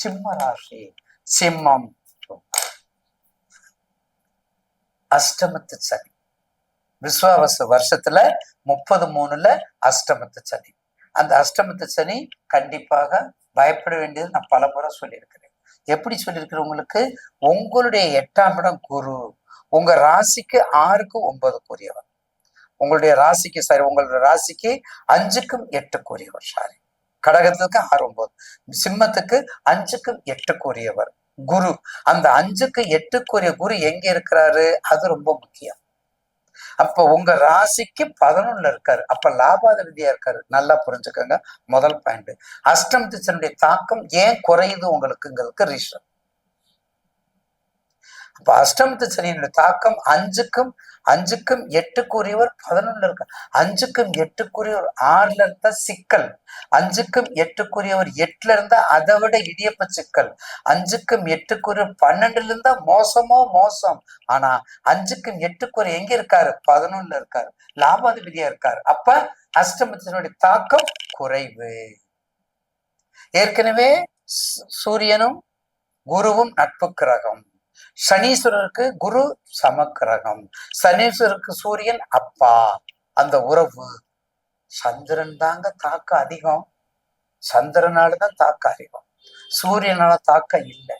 சிம்ம ராசி சிம்மம் அஷ்டமத்து சனி. விஸ்வாவச வருஷத்துல முப்பது மூணுல அஷ்டமத்து சனி. அந்த அஷ்டமத்து சனி கண்டிப்பாக பயப்பட வேண்டியது நான் பல முறை சொல்லியிருக்கிறேன். எப்படி சொல்லியிருக்கிறேன் உங்களுக்கு? உங்களுடைய எட்டாம் இடம் குரு. உங்க ராசிக்கு ஆறுக்கு ஒன்பது கூறியவர். உங்களுடைய ராசிக்கு சாரி உங்களுடைய ராசிக்கு அஞ்சுக்கும் எட்டு கூறியவர் சாரி கடகத்துக்கு ஆறு ஒன்பது சிம்மத்துக்கு அஞ்சுக்கு எட்டுக்குரியவர் குரு. அந்த அஞ்சுக்கு எட்டுக்குரிய குரு எங்க இருக்கிறாரு? அது ரொம்ப முக்கியம். அப்ப உங்க ராசிக்கு பதினொன்னுல இருக்காரு. அப்ப லாபாதிபதியா இருக்காரு. நல்லா புரிஞ்சுக்கோங்க. முதல் பாயிண்ட் அஷ்டம் அஷ்டமத்தினுடைய தாக்கம் ஏன் குறையுது உங்களுக்குங்களுக்கு ரீசன் அப்ப அஷ்டம் சனியினுடைய தாக்கம் அஞ்சுக்கும் அஞ்சுக்கும் எட்டுக்குரியவர் பதினொன்னுல இருக்க. அஞ்சுக்கும் எட்டுக்குரியவர் ஆறுல இருந்தா சிக்கல். அஞ்சுக்கும் எட்டுக்குரியவர் எட்டுல இருந்தா அதை விட இடியப்ப சிக்கல். அஞ்சுக்கும் எட்டுக்குரியவர் பன்னெண்டுல இருந்தா மோசமோ மோசம். ஆனா அஞ்சுக்கும் எட்டுக்குரிய எங்க இருக்காரு? பதினொன்னுல இருக்காரு. லாபாதிபதியா இருக்காரு. அப்ப அஷ்டமத்தினுடைய தாக்கம் குறைவு. ஏற்கனவே சூரியனும் குருவும் நட்பு கிரகம் சனீஸ்வரருக்கு குரு சமக்கிரகம். சனீஸ்வரருக்கு சூரியன் அப்பா. அந்த உறவு. சந்திரன் தாங்க தாக்க அதிகம். சந்திரனாலதான் தாக்க அதிகம். சூரியனால தாக்கம் இல்லை.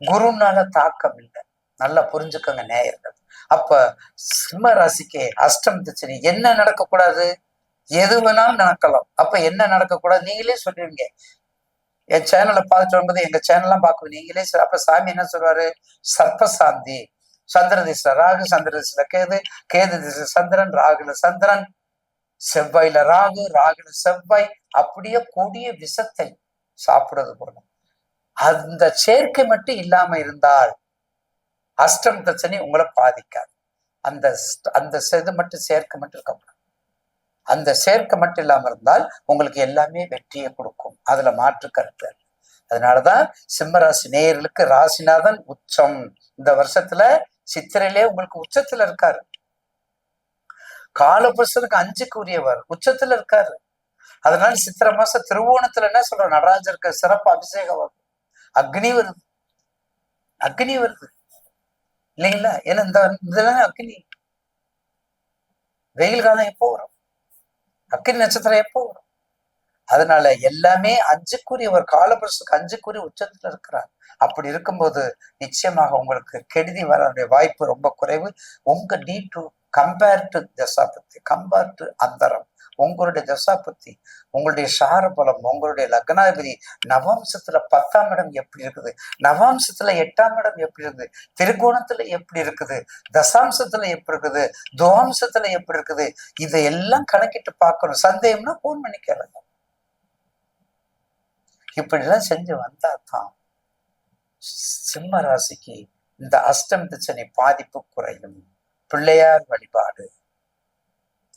குருனால தாக்கம் இல்லை. நல்லா புரிஞ்சுக்கோங்க நேயர்கள். அப்ப சிம்ம ராசிக்கு அஷ்டம் திச்சனி என்ன நடக்கக்கூடாது? எது வேணாலும் நடக்கலாம். அப்ப என்ன நடக்கக்கூடாது? நீங்களே சொல்லுவீங்க என் சேனலை பார்த்துட்டு வரும்போது எங்க சேனல்லாம் பார்க்கும் நீங்களே அப்ப சாமி என்ன சொல்றாரு சர்ப்பசாந்தி. சந்திர திசை ராகு சந்திர திசையில கேது. கேது திசை சந்திரன் ராகுல சந்திரன். செவ்வாயில ராகு ராகுல செவ்வாய். அப்படியே கூடிய விஷத்தை சாப்பிடுறது போல. அந்த சேர்க்கை மட்டும் இல்லாம இருந்தால் அஷ்டம் தச்சனி உங்களை பாதிக்காது. அந்த அந்த இது மட்டும் சேர்க்கை மட்டும் இருக்க அந்த சேர்க்கை மட்டும் இல்லாம இருந்தால் உங்களுக்கு எல்லாமே வெற்றியை கொடுக்கும். அதுல மாற்று கருத்து அதனாலதான் சிம்மராசி நேயர்களுக்கு ராசிநாதன் உச்சம். இந்த வருஷத்துல சித்திரையிலே உங்களுக்கு உச்சத்துல இருக்காரு. காலபுருஷனுக்கு அஞ்சுக்கு உரியவர் உச்சத்துல இருக்காரு. அதனால சித்திர மாசம் திருவோணத்துல என்ன சொல்ற நடராஜருக்கு சிறப்பு அபிஷேகம் வருது அக்னி வருது. அக்னி வருது. இல்லைங்களா? ஏன்னா இந்த இதெல்லாம் அக்னி. வெயில் காலம் எப்போ வரும்? அக்னி நட்சத்திரம் எப்போ வரும்? அதனால எல்லாமே அஞ்சுக்குரிய ஒரு காலபுருஷுக்கு அஞ்சுக்குரிய உச்சத்துல இருக்கிறார். அப்படி இருக்கும்போது நிச்சயமாக உங்களுக்கு கெடுதி வர வாய்ப்பு ரொம்ப குறைவு. உங்க நீ டு கம்பேர் டு தசாபத்தி கம்பேர் டு அந்தரம். உங்களுடைய தசாபத்தி உங்களுடைய சாரபலம் உங்களுடைய லக்னாதிபதி நவாம்சத்துல பத்தாம் இடம் எப்படி இருக்குது? நவாம்சத்துல எட்டாம் இடம் எப்படி இருக்குது? திருகோணத்துல எப்படி இருக்குது? தசாம்சத்துல எப்படி இருக்குது? துவாம்சத்துல எப்படி இருக்குது? இதையெல்லாம் கணக்கிட்டு பார்க்கணும். சந்தேகம்னா போன் பண்ணி கேளுங்க. இப்படிலாம் செஞ்சு வந்தா தான் சிம்ம ராசிக்கு இந்த அஷ்டம் திசனை பாதிப்பு குறையும். பிள்ளையார் வழிபாடு.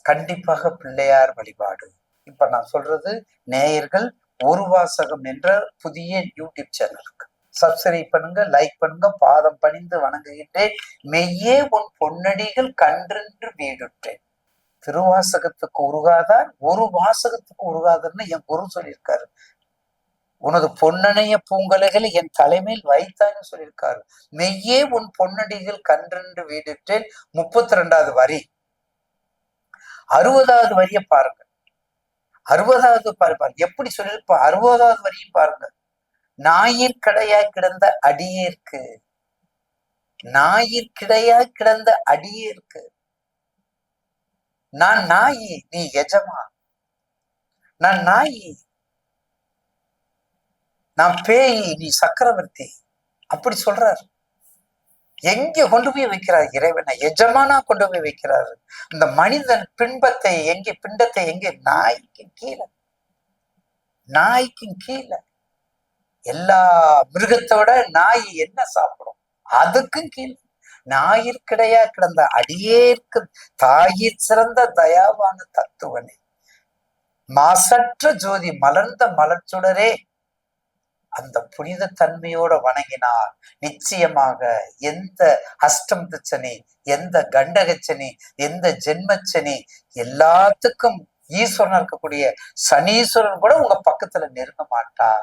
கண்டிப்பாக பிள்ளையார் வழிபாடு. இப்ப நான் சொல்றது நேயர்கள் ஒரு வாசகம் என்ற புதிய யூடியூப் சேனலுக்கு. சப்ஸ்கிரைப் பண்ணுங்க லைக் பண்ணுங்க பாதம் பணிந்து வணங்குகின்றே மெய்யே உன் பொன்னடிகள் கன்றென்று வீடுற்றேன். திருவாசகத்துக்கு உருகாதார் ஒரு வாசகத்துக்கு உருகாதர்னு என் குரு சொல்லியிருக்காரு. உனது பொன்னணைய பூங்கலைகளை என் தலைமையில் வைத்தான்னு சொல்லியிருக்காரு. மெய்யே உன் பொன்னடிகள் கன்றென்று வீடிட்டேன். முப்பத்தி ரெண்டாவது வரி. அறுபதாவது வரிய பாருங்க. அறுபதாவது பாருங்க எப்படி சொல்லிருப்பா அறுபதாவது வரியும் பாருங்க. ஞாயிற்கடையாய் கிடந்த அடியேற்கு ஞாயிற்கிடையாய் கிடந்த அடியேற்கு நான் நாயி நீ எஜமா. நான் நாயி நான் பேய் நீ சக்கரவர்த்தி. அப்படி சொல்றாரு. எங்க கொண்டு போய் வைக்கிறார் இறைவனை? எஜமானா கொண்டு போய் வைக்கிறாரு. இந்த மனிதன் பின்பத்தை எங்க பிண்டத்தை எங்க? நாய்க்கு கீழே. நாய்க்கும் கீழே. எல்லா மிருகத்தோட நாய் என்ன சாப்பிடும்? அதுக்கும் கீழே. ஞாயிற்கிடையா கிடந்த அடியேற்கு தாயிற் சிறந்த தயாவான தத்துவனே. மாசற்ற ஜோதி மலர்ந்த மலர்ச்சுடரே. அந்த புனித தன்மையோட வணங்கினார் நிச்சயமாக எந்த அஷ்டம் சனி எந்த கண்டகச்சனி எந்த ஜென்மச்சனி எல்லாத்துக்கும் ஈஸ்வரன் இருக்கக்கூடிய சனீஸ்வரன் கூட உங்க பக்கத்துல நெருங்க மாட்டார்.